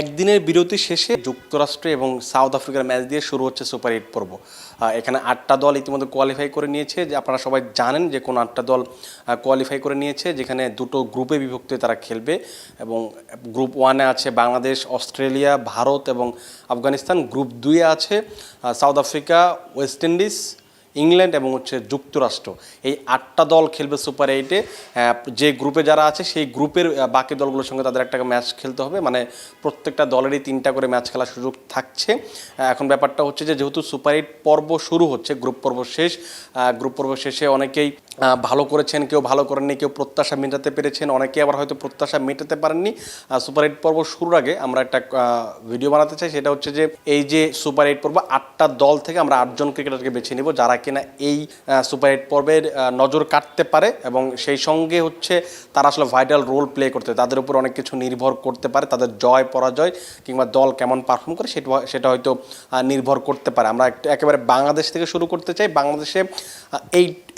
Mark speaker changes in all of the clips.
Speaker 1: একদিনের বিরতি শেষে যুক্তরাষ্ট্র এবং সাউথ আফ্রিকার ম্যাচ দিয়ে শুরু হচ্ছে সুপার এইট পর্ব। এখানে আটটা দল ইতিমধ্যে কোয়ালিফাই করে নিয়েছে। যে আপনারা সবাই জানেন যে কোন আটটা দল কোয়ালিফাই করে নিয়েছে। যেখানে দুটো গ্রুপে বিভক্ত হয়ে তারা খেলবে এবং গ্রুপ ওয়ানে আছে বাংলাদেশ, অস্ট্রেলিয়া, ভারত এবং আফগানিস্তান। গ্রুপ দুইয়ে আছে South Africa, West Indies England এবং হচ্ছে যুক্তরাষ্ট্র। এই আটটা দল খেলবে সুপার এইটে যে গ্রুপে যারা আছে, সেই গ্রুপের বাকি দলগুলোর সঙ্গে তাদের একটা ম্যাচ খেলতে হবে। মানে প্রত্যেকটা দলেরই তিনটা করে ম্যাচ খেলার সুযোগ থাকছে। এখন ব্যাপারটা হচ্ছে যে, যেহেতু সুপার এইট পর্ব শুরু হচ্ছে গ্রুপ পর্ব শেষ গ্রুপ পর্ব শেষে অনেকেই ভালো করেছেন কেউ ভালো করেননি কেউ প্রত্যাশা মেটাতে পেরেছেন অনেকে আবার হয়তো প্রত্যাশা মেটাতে পারেননি। সুপার এইট পর্ব শুরুর আগে আমরা একটা ভিডিও বানাতে চাই সেটা হচ্ছে যে এই যে সুপার এইট পর্ব আটটা দল থেকে আমরা আটজন ক্রিকেটারকে বেছে নিব যারা কিনা এই সুপার এইট পর্বের নজর কাটতে পারে এবং সেই সঙ্গে হচ্ছে তারা আসলে ভাইটাল রোল প্লে করতে তাদের উপর অনেক কিছু নির্ভর করতে পারে তাদের জয় পরাজয় কিংবা দল কেমন পারফর্ম করে সেটা সেটা হয়তো নির্ভর করতে পারে। আমরা একেবারে বাংলাদেশ থেকে শুরু করতে চাই বাংলাদেশে আহ,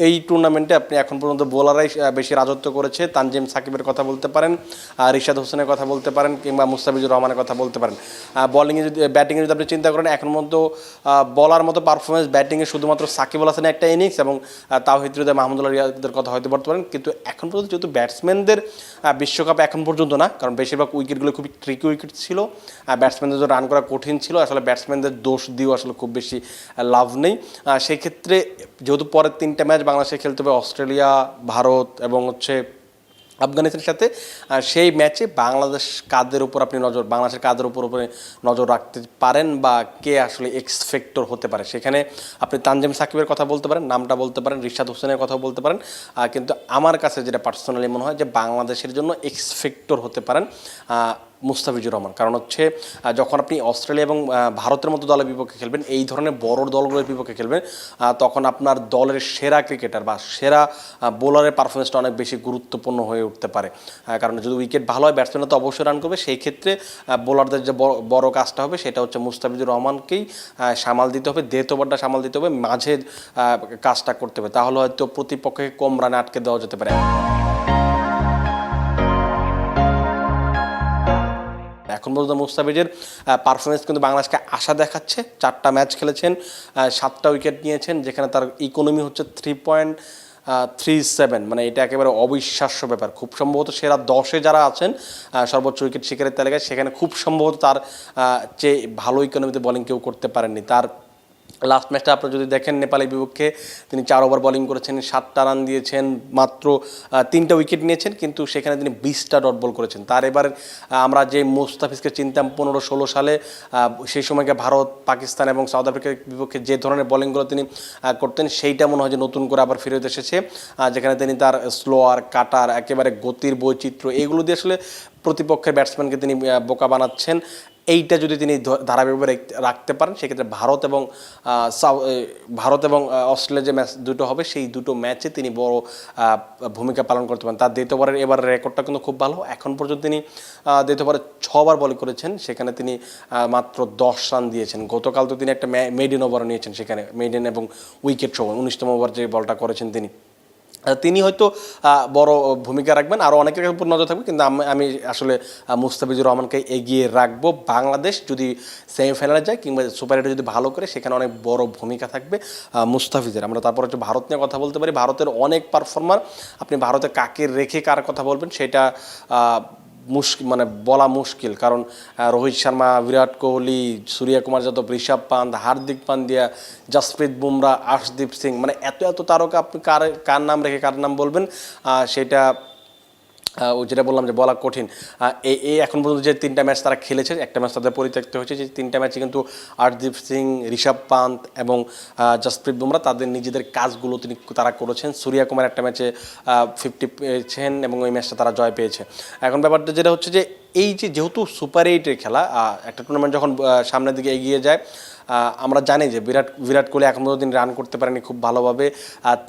Speaker 1: এই টুর্নামেন্টে আপনি এখন পর্যন্ত বোলাররাই আহ, বেশি রাজত্ব করেছে। তানজিম সাকিবের কথা বলতে পারেন রিশাদ হোসেনের কথা বলতে পারেন কিংবা মুস্তাফিজুর রহমানের কথা বলতে পারেন। বোলিংয়ে যদি ব্যাটিংয়ে যদি আপনি চিন্তা করেন এখন পর্যন্ত বলার মতো পারফরমেন্স ব্যাটিংয়ে শুধুমাত্র সাকিব আল হাসানের একটা ইনিংস এবং তাওহিদ হৃদয় মাহমুদুল্লাহ রিয়াদের কথা হয়তো বলতে পারেন কিন্তু এখন পর্যন্ত যেহেতু ব্যাটসম্যানদের বিশ্বকাপ এখন পর্যন্ত না কারণ বেশিরভাগ উইকেটগুলো খুবই ট্রিকি উইকেট ছিল ব্যাটসম্যানদের রান করা কঠিন ছিল আসলে ব্যাটসম্যানদের দোষ দিয়েও আসলে খুব বেশি লাভ নেই। সেই যেহেতু পরের তিনটা ম্যাচ বাংলাদেশে খেলতে হবে অস্ট্রেলিয়া ভারত এবং হচ্ছে আফগানিস্তানের সাথে। আহ, সেই ম্যাচে বাংলাদেশ কাদের উপর আপনি নজর বাংলাদেশের কাদের উপর উপরে নজর রাখতে পারেন বা কে আসলে এক্সফেক্টর হতে পারে? সেখানে আপনি তানজিম সাকিবের কথা বলতে পারেন নামটা বলতে পারেন রিশাদ হোসেনের কথা বলতে পারেন। কিন্তু আমার কাছে যেটা পার্সোনালি মনে হয় যে বাংলাদেশের জন্য এক্সফেক্টর হতে পারেন। মুস্তাফিজুর রহমান। কারণ হচ্ছে যখন আপনি অস্ট্রেলিয়া এবং ভারতের মতো দলের বিপক্ষে খেলবেন, এই ধরনের বড় দলগুলোর বিপক্ষে খেলবেন তখন আপনার দলের সেরা ক্রিকেটার বা সেরা বোলারের পারফরমেন্সটা অনেক বেশি গুরুত্বপূর্ণ হয়ে উঠতে পারে। কারণ যদি উইকেট ভালো হয়, ব্যাটসম্যানরা তো অবশ্যই রান করবে। সেই ক্ষেত্রে বোলারদের যে বড়- কাজটা হবে, সেটা হচ্ছে মুস্তাফিজুর রহমানকেই সামাল দিতে হবে দেত ওভারটা সামাল দিতে হবে, মাঝে কাজটা করতে হবে। তাহলে হয়তো প্রতিপক্ষকে কম রানে আটকে দেওয়া যেতে পারে। এখন পর্যন্ত মুস্তাফিজের পারফরমেন্স কিন্তু বাংলাদেশকে আশা দেখাচ্ছে। চারটা ম্যাচ খেলেছেন সাতটা উইকেট নিয়েছেন, যেখানে তার ইকোনমি হচ্ছে থ্রি পয়েন্ট থ্রি সেভেন মানে এটা একেবারে অবিশ্বাস্য ব্যাপার। খুব সম্ভবত সেরা দশে যারা আছেন সর্বোচ্চ উইকেট শিকারের তালিকায়, সেখানে খুব সম্ভবত তার চেয়ে ভালো ইকোনমিতে বলিং কেউ করতে পারেননি। তার লাস্ট ম্যাচটা আপনি যদি দেখেন নেপালের বিপক্ষে, তিনি চার ওভার বোলিং করেছেন, সাতটা রান দিয়েছেন, মাত্র তিনটা উইকেট নিয়েছেন, কিন্তু সেখানে তিনি বিশটা ডট বল করেছেন। তার এবার আমরা যে মুস্তাফিজকে চিনতাম পনেরো ষোলো সালে সেই সময়কে ভারত, পাকিস্তান এবং সাউথ আফ্রিকার বিপক্ষে যে ধরনের বোলিংগুলো তিনি করতেন, সেইটা মনে হয় যে নতুন করে আবার ফেরত এসেছে। যেখানে তিনি তার স্লোয়ার কাটার, একেবারে গতির বৈচিত্র্য, এগুলো দিয়ে আসলে প্রতিপক্ষের ব্যাটসম্যানকে তিনি বোকা বানাচ্ছেন। এইটা যদি তিনি ধারাবাহিকভাবে রাখ- রাখতে পারেন সেক্ষেত্রে ভারত এবং ভারত এবং অস্ট্রেলিয়া যে ম্যাচ দুটো হবে সেই দুটো ম্যাচে তিনি বড় ভূমিকা পালন করতে পারেন। তার দ্বিতীয় ওভারের এবার রেকর্ডটা কিন্তু খুব ভালো। এখন পর্যন্ত তিনি আহ, দ্বিতীয় ওভারে ছবার বল করেছেন। সেখানে তিনি মাত্র দশ রান দিয়েছেন। গতকাল তো তিনি একটা মেডেন ওভার নিয়েছেন সেখানে। মেডেন এবং উইকেট সহ উনিশতম ওভার যে বলটা করেছেন তিনি। তিনি হয়তো বড় ভূমিকা রাখবেন আরও অনেকের উপর নজর থাকবে, কিন্তু আমি আসলে মুস্তাফিজুর রহমানকে এগিয়ে রাখব। বাংলাদেশ যদি সেমিফাইনালে যায় কিংবা সুপার এইটে যদি ভালো করে, সেখানে অনেক বড় ভূমিকা থাকবে মুস্তাফিজের। আমরা তারপর হচ্ছে ভারত নিয়ে কথা বলতে পারি। ভারতের অনেক পারফর্মার আপনি ভারতে কাকে রেখে কার কথা বলবেন, সেটা মুশকিল মানে বলা মুশকিল। কারণ রোহিত শর্মা, বিরাট কোহলি সূর্য কুমার যাদব, ঋষভ পান্ত, হার্দিক পান্ডিয়া, জসপ্রীত বুমরা, আশদীপ সিং মানে এত এত তারকা আপনি কার কার নাম রেখে কার নাম বলবেন? সেটা ওই যেটা বললাম যে বলা কঠিন। এই এখন পর্যন্ত যে তিনটা ম্যাচ তারা খেলেছে, একটা ম্যাচ তাদের পরিত্যক্ত হয়েছে, যে তিনটা ম্যাচে কিন্তু আরদীপ সিং, ঋষভ পান্ত এবং জসপ্রীত বুমরা তাদের নিজেদের কাজগুলো তিনি তারা করেছেন। সূর্য কুমার একটা ম্যাচে ফিফটি পেয়েছেন এবং ওই ম্যাচটা তারা জয় পেয়েছে। এখন ব্যাপারটা যেটা হচ্ছে যে, এই যে যেহেতু সুপার এইটের খেলা একটা টুর্নামেন্ট যখন সামনের দিকে এগিয়ে যায় আমরা জানি যে বিরাট বিরাট কোহলি এখন পর্যন্ত তিনি রান করতে পারেনি খুব ভালোভাবে।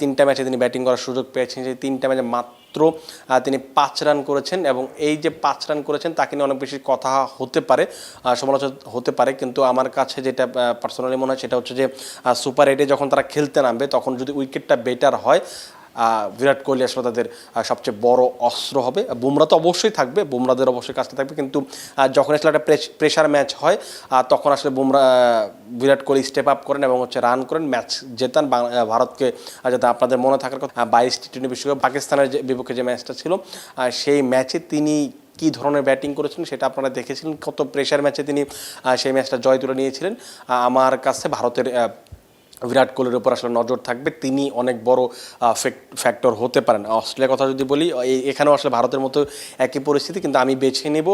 Speaker 1: তিনটা ম্যাচে তিনি ব্যাটিং করার সুযোগ পেয়েছেন। সেই তিনটা ম্যাচে মাত্র আহ, তিনি পাঁচ রান করেছেন এবং এই যে পাঁচ রান করেছেন তাকে নিয়ে অনেক বেশি কথা হতে পারে সমালোচনা হতে পারে। কিন্তু আমার কাছে যেটা পার্সোনালি মনে হয় সেটা হচ্ছে যে সুপার এইটে যখন তারা খেলতে নামবে তখন যদি উইকেটটা বেটার হয় বিরাট কোহলি আসলে তাদের সবচেয়ে বড় অস্ত্র হবে। বুমরা তো অবশ্যই থাকবে, বুমরাদের অবশ্যই কাজটা থাকবে। কিন্তু যখন আসলে একটা প্রেশার ম্যাচ হয় তখন আসলে বুমরা বিরাট কোহলি স্টেপ আপ করেন এবং হচ্ছে রান করেন ম্যাচ জেতান। ভারতকে যাতে আপনাদের মনে থাকার কথা বাইশ টি টোয়েন্টি বিশ্বকাপ, পাকিস্তানের বিপক্ষে যে ম্যাচটা ছিল সেই ম্যাচে তিনি কি ধরনের ব্যাটিং করেছেন সেটা আপনারা দেখেছিলেন। কত প্রেশার ম্যাচে তিনি সেই ম্যাচটা জয় তুলে নিয়েছিলেন। আমার কাছে ভারতের বিরাট কোহলির উপর আসলে নজর থাকবে। তিনি অনেক বড় ফ্যাক্টর হতে পারেন। অস্ট্রেলিয়ার কথা যদি বলি এখানেও আসলে ভারতের মতো একই পরিস্থিতি, কিন্তু আমি বেছে নেব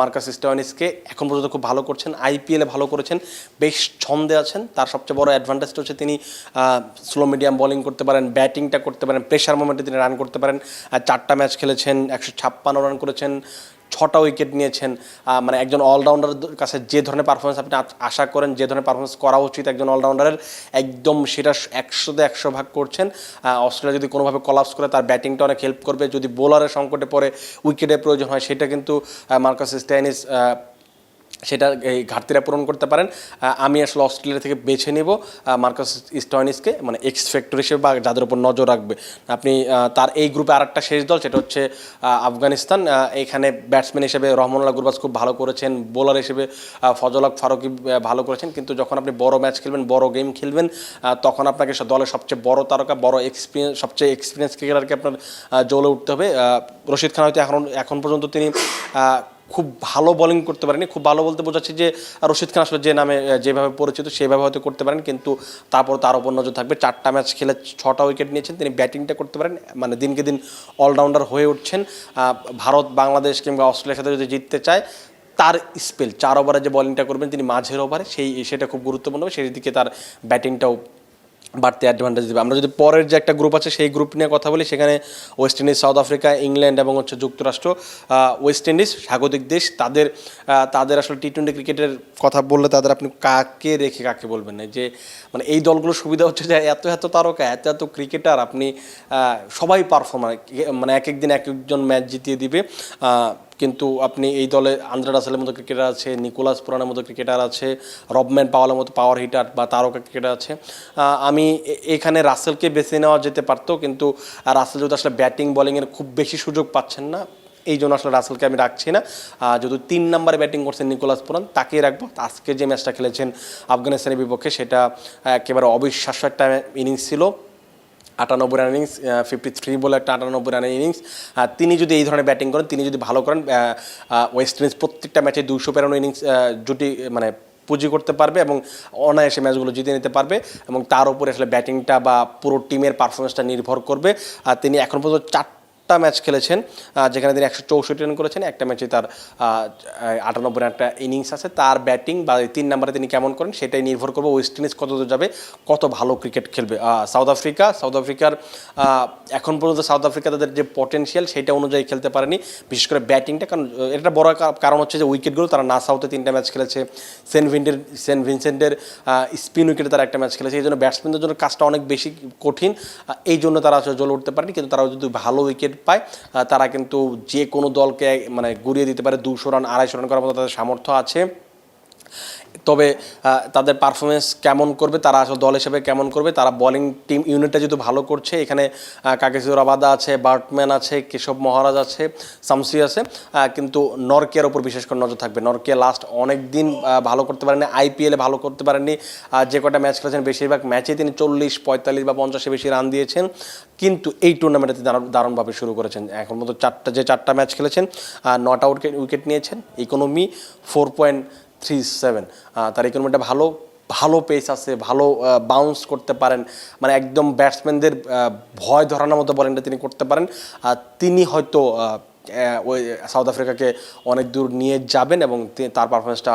Speaker 1: মার্কাস স্টোয়ানিসকে এখন পর্যন্ত খুব ভালো করছেন আইপিএলে ভালো করেছেন, বেশ ছন্দে আছেন। তার সবচেয়ে বড় অ্যাডভান্টেজটা হচ্ছে তিনি স্লো মিডিয়াম বোলিং করতে পারেন ব্যাটিংটা করতে পারেন প্রেশার মোমেন্টে তিনি রান করতে পারেন। চারটা ম্যাচ খেলেছেন, একশো ছাপ্পান্ন রান করেছেন। ছটা উইকেট নিয়েছেন মানে একজন অলরাউন্ডারের কাছে যে ধরনের পারফরমেন্স আপনি আশা করেন, যে ধরনের পারফরমেন্স করা উচিত একজন অলরাউন্ডারের একদম সেটা একশোতে একশো ভাগ করছেন। অস্ট্রেলিয়া যদি কোনোভাবে কলাপস করে, তার ব্যাটিংটা অনেক হেল্প করবে। যদি বোলারের সংকটে পরে উইকেটের প্রয়োজন হয়, সেটা কিন্তু মার্কাস স্ট্যানিস সেটা এই ঘাটতিটা পূরণ করতে পারেন। আমি আসলে অস্ট্রেলিয়া থেকে বেছে নেব মার্কাস স্টয়নিসকে মানে এক্স ফ্যাক্টর হিসেবে বা যাদের উপর নজর রাখবে। আপনি তার এই গ্রুপে আরেকটা শেষ দল, সেটা হচ্ছে আফগানিস্তান। এখানে ব্যাটসম্যান হিসেবে রহমানুল্লাহ গুরবাজ খুব ভালো করেছেন বোলার হিসেবে ফজল হক ফারুকি ভালো করেছেন। কিন্তু যখন আপনি বড় ম্যাচ খেলবেন, বড় গেম খেলবেন তখন আপনাকে দলের সবচেয়ে বড় তারকা, বড় এক্সপিরিয়েন্স সবচেয়ে এক্সপিরিয়েন্স ক্রিকেটারকে আপনার জ্বলে উঠতে হবে। রশিদ খান হয়তো এখন এখন পর্যন্ত তিনি খুব ভালো বোলিং করতে পারেনি। খুব ভালো বলতে বোঝাচ্ছে যে, রশিদ খান আসলে যে নামে যেভাবে পরিচিত সেভাবে হয়তো করতে পারেন, কিন্তু তারপর তার ওপর নজর থাকবে। চারটা ম্যাচ খেলে ছটা উইকেট নিয়েছেন, তিনি ব্যাটিংটা করতে পারেন মানে দিনকে দিন অলরাউন্ডার হয়ে উঠছেন। ভারত, বাংলাদেশ কিংবা অস্ট্রেলিয়ার সাথে যদি জিততে চায়, তার স্পেল চার ওভারে যে বলিংটা করবেন তিনি মাঝের ওভারে সেই, সেটা খুব গুরুত্বপূর্ণ হবে সেই দিকে তার ব্যাটিংটাও বাড়তি অ্যাডভান্টেজ দেবে। আমরা যদি পরের যে একটা গ্রুপ আছে, সেই গ্রুপ নিয়ে কথা বলি, সেখানে West Indies South Africa England এবং হচ্ছে যুক্তরাষ্ট্র ওয়েস্ট ইন্ডিজ স্বাগতিক দেশ। তাদের তাদের আসলে টি টোয়েন্টি ক্রিকেটের কথা বললে তাদের আপনি কাকে রেখে কাকে বলবেন না? যে মানে এই দলগুলোর সুবিধা হচ্ছে যে এত এত তারকা, এত এত ক্রিকেটার আপনি সবাই পারফর্মার মানে এক এক দিন এক একজন ম্যাচ জিতিয়ে দিবে। কিন্তু আপনি এই দলে আন্দ্রা রাসেলের মতো ক্রিকেটার আছে, নিকোলাস পুরানের মতো ক্রিকেটার আছে, রবম্যান পাওয়ালের মতো পাওয়ার হিটার বা তারকা ক্রিকেটার আছে। আমি এখানে রাসেলকে বেছে নেওয়া যেতে পারতো, কিন্তু রাসেল যদি আসলে ব্যাটিং বোলিংয়ের খুব বেশি সুযোগ পাচ্ছেন না, এই জন্য আসলে রাসেলকে আমি রাখছি না। যদি তিন নম্বরে ব্যাটিং করছেন নিকোলাস পুরান, তাকেই রাখব। আজকে যে ম্যাচটা খেলেছেন আফগানিস্তানের বিপক্ষে, সেটা একেবারে অবিশ্বাস্য একটা ইনিংস ছিল। আটানব্বই রান ইনিংস ফিফটি থ্রি বলে একটা আটানব্বই রানের ইনিংস তিনি যদি এই ধরনের ব্যাটিং করেন, তিনি যদি ভালো করেন ওয়েস্ট ইন্ডিজ প্রত্যেকটা ম্যাচে দুশো পেরানো ইনিংস জুটি মানে পুঁজি করতে পারবে এবং অনায়াসে ম্যাচগুলো জিতে নিতে পারবে এবং তার উপরে আসলে ব্যাটিংটা বা পুরো টিমের পারফরমেন্সটা নির্ভর করবে। আর তিনি এখন পর্যন্ত চারটা ম্যাচ খেলেছেন যেখানে তিনি একশো চৌষট্টি রান করেছেন, একটা ম্যাচে তার আটানব্বই একটা ইনিংস আছে। তার ব্যাটিং বা তিন নম্বরে তিনি কেমন করেন সেটাই নির্ভর করবে ওয়েস্ট ইন্ডিজ কত দূর যাবে, কত ভালো ক্রিকেট খেলবে। সাউথ আফ্রিকা, সাউথ আফ্রিকার এখন পর্যন্ত সাউথ আফ্রিকা তাদের যে পটেনশিয়াল সেটা অনুযায়ী খেলতে পারেনি, বিশেষ করে ব্যাটিংটা, কারণ এটা বড় কারণ হচ্ছে যে উইকেটগুলো তারা না সাউথে তিনটা ম্যাচ খেলেছে, সেন্ট ভিন্ডের সেন্ট ভিনসেন্টের স্পিন উইকেটে তারা একটা ম্যাচ খেলেছে। এই জন্য ব্যাটসম্যানদের জন্য কাজটা অনেক বেশি কঠিন এই জন্য তারা আসলে জ্বলে উঠতে পারেনি, কিন্তু তারা যদি ভালো উইকেট পায়। তারা কিন্তু যে কোনো দলকে মানে গুড়িয়ে দিতে পারে দুশো রান, আড়াইশো রান করার মতো তাদের সামর্থ্য আছে। তবে তাদের পারফরমেন্স কেমন করবে, তারা আসলে দল হিসেবে কেমন করবে, তারা বলিং টিম ইউনিটটা যেহেতু ভালো করছে, এখানে কাকেসুর আবাদা আছে, বার্টম্যান আছে, কেশব মহারাজ আছে সামসি আছে কিন্তু নরকিয়ার উপর বিশেষ করে নজর থাকবে। নরকিয়া লাস্ট অনেক দিন ভালো করতে পারেনি আইপিএলে ভালো করতে পারেননি যে কটা ম্যাচ খেলেছেন, বেশিরভাগ ম্যাচে তিনি চল্লিশ, পঁয়তাল্লিশ বা পঞ্চাশে বেশি রান দিয়েছেন, কিন্তু এই টুর্নামেন্টে তিনি দারুণ- দারুণভাবে শুরু করেছেন। এখন মতো চারটা, যে চারটা ম্যাচ খেলেছেন নট আউট উইকেট নিয়েছেন economy four point three seven তার ইকোনমিটা ভালো ভালো পেস আছে, ভালো বাউন্স করতে পারেন। মানে একদম ব্যাটসম্যানদের ভয় ধরানোর মতো বলিংটা তিনি করতে পারেন। তিনি হয়তো ওই সাউথ আফ্রিকাকে অনেক দূর নিয়ে যাবেন এবং তার পারফরমেন্সটা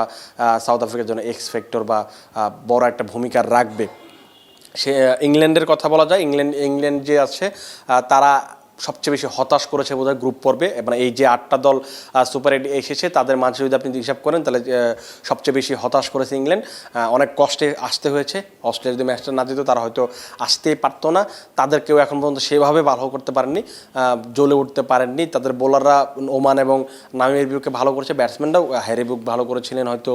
Speaker 1: সাউথ আফ্রিকার জন্য এক্স ফ্যাক্টর বা বড় একটা ভূমিকা রাখবে। সে ইংল্যান্ডের কথা বলা যায়। ইংল্যান্ড ইংল্যান্ড যে আছে তারা সবচেয়ে বেশি হতাশ করেছে বোধহয় গ্রুপ পর্বে। মানে এই যে আটটা দল সুপার এইট এসেছে, তাদের মাঝে যদি আপনি হিসাব করেন, তাহলে সবচেয়ে বেশি হতাশ করেছে ইংল্যান্ড। অনেক কষ্টে আসতে হয়েছে। অস্ট্রেলিয়া যদি ম্যাচটা না দিত তারা হয়তো আসতেই পারতো না। তাদের কেউ এখন পর্যন্ত সেভাবে ভালো করতে পারেননি জ্বলে উঠতে পারেননি। তাদের বোলাররা ওমান এবং নামিমের বিপক্ষে ভালো করেছে, ব্যাটসম্যানরাও হ্যারি বুক ভালো করেছিলেন হয়তো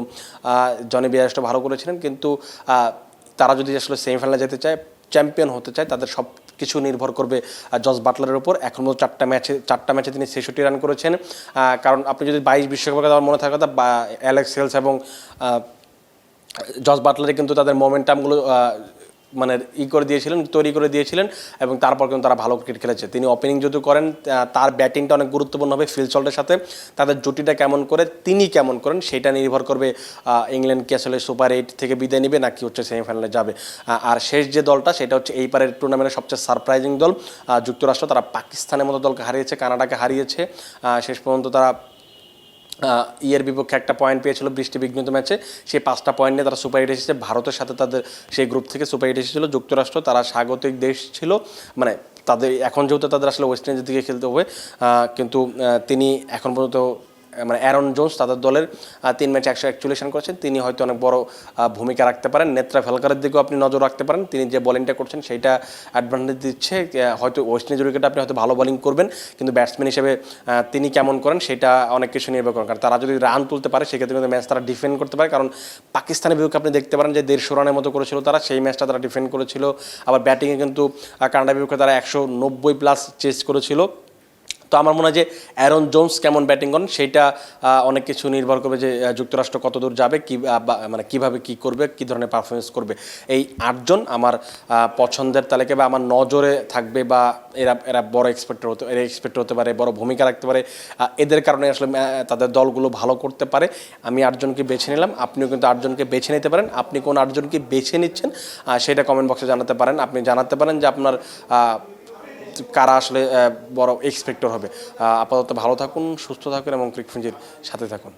Speaker 1: জনি বিয়ারস্টও ভালো করেছিলেন। কিন্তু তারা যদি আসলে সেমিফাইনালে যেতে চায় চ্যাম্পিয়ন হতে চায়, তাদের সব কিছু নির্ভর করবে জস বাটলারের উপর। এখন মতো চারটা ম্যাচে চারটা ম্যাচে তিনি ছেষট্টি রান করেছেন। কারণ আপনি যদি বাইশ বিশ্বকাপের কথা মনে থাকার কথা অ্যালেক্স হেলস এবং জস বাটলারে কিন্তু তাদের মোমেন্টামগুলো মানে ই করে দিয়েছিলেন, তৈরি করে দিয়েছিলেন এবং তারপর কিন্তু তারা ভালো ক্রিকেট খেলেছে। তিনি ওপেনিং যদি করেন তার ব্যাটিংটা অনেক গুরুত্বপূর্ণ হবে ফিল সাথে। তাদের জুটিটা কেমন করে, তিনি কেমন করেন, সেটা নির্ভর করবে ইংল্যান্ড কি আসলে সুপার এইট থেকে বিদায় নেবে নাকি হচ্ছে সেমিফাইনালে যাবে। আর শেষ যে দলটা, সেটা হচ্ছে এই পারের টুর্নামেন্টের সবচেয়ে সারপ্রাইজিং দল। যুক্তরাষ্ট্র, তারা পাকিস্তানের মতো দলকে হারিয়েছে, কানাডাকে হারিয়েছে। শেষ পর্যন্ত তারা ইয়ের বিপক্ষে একটা পয়েন্ট পেয়েছিল বৃষ্টি বিঘ্নিত ম্যাচে। সেই পাঁচটা পয়েন্ট নিয়ে তারা সুপার এইট এসেছে। ভারতের সাথে তাদের সেই গ্রুপ থেকে সুপার এইট এসেছিল। যুক্তরাষ্ট্র তারা স্বাগতিক দেশ ছিল। মানে তাদের, এখন যেহেতু তাদের আসলে ওয়েস্ট ইন্ডিজের দিকে খেলতে হবে কিন্তু তিনি এখন পর্যন্ত মানে অ্যারন জোন্স তাদের দলের তিন ম্যাচে একশো একচল্লিশ রান করেছেন। তিনি হয়তো অনেক বড় ভূমিকা রাখতে পারেন। নেত্রা ফেলকারের দিকেও আপনি নজর রাখতে পারেন। তিনি যে বোলিংটা করছেন সেইটা অ্যাডভান্টেজ দিচ্ছে হয়তো ওয়েস্ট ইন্ডিজ উইকেটে আপনি হয়তো ভালো বোলিং করবেন কিন্তু ব্যাটসম্যান হিসেবে তিনি কেমন করেন সেটা অনেক কিছু নির্ভর করেন কারণ তারা যদি রান তুলতে পারে সেক্ষেত্রে কিন্তু ম্যাচ তারা ডিফেন্ড করতে পারে। কারণ পাকিস্তানের বিপক্ষে আপনি দেখতে পারেন যে দেড়শো রানের মতো করেছিল তারা সেই ম্যাচটা তারা ডিফেন্ড করেছিল। আবার ব্যাটিংয়ে কিন্তু আহ, কানাডার বিপক্ষে তারা একশো নব্বই প্লাস চেস করেছিল। তো আমার মনে হয় যে অ্যারন জোন্স কেমন ব্যাটিং করেন আহ, অনেক কিছু নির্ভর করবে যে যুক্তরাষ্ট্র কত দূর যাবে কি মানে কীভাবে কি করবে কি ধরনের পারফরমেন্স করবে। এই আটজন আমার পছন্দের তালিকায় বা আমার নজরে থাকবে বা এরা এরা বড় এক্সপেক্টর হতে এরা এক্সপেক্টর হতে পারে বড় ভূমিকা রাখতে পারে এদের কারণে আসলে তাদের দলগুলো ভালো করতে পারে। আমি আটজনকে বেছে নিলাম আপনিও কিন্তু আটজনকে বেছে নিতে পারেন। আপনি কোন আটজনকে বেছে নিচ্ছেন সেটা কমেন্ট বক্সে জানাতে পারেন। আপনি জানাতে পারেন যে আপনার কারা আসলে বড় এক্সপেক্টর হবে। আপাতত ভালো থাকুন সুস্থ থাকুন এবং ক্রিকফিঞ্জির সাথে থাকুন।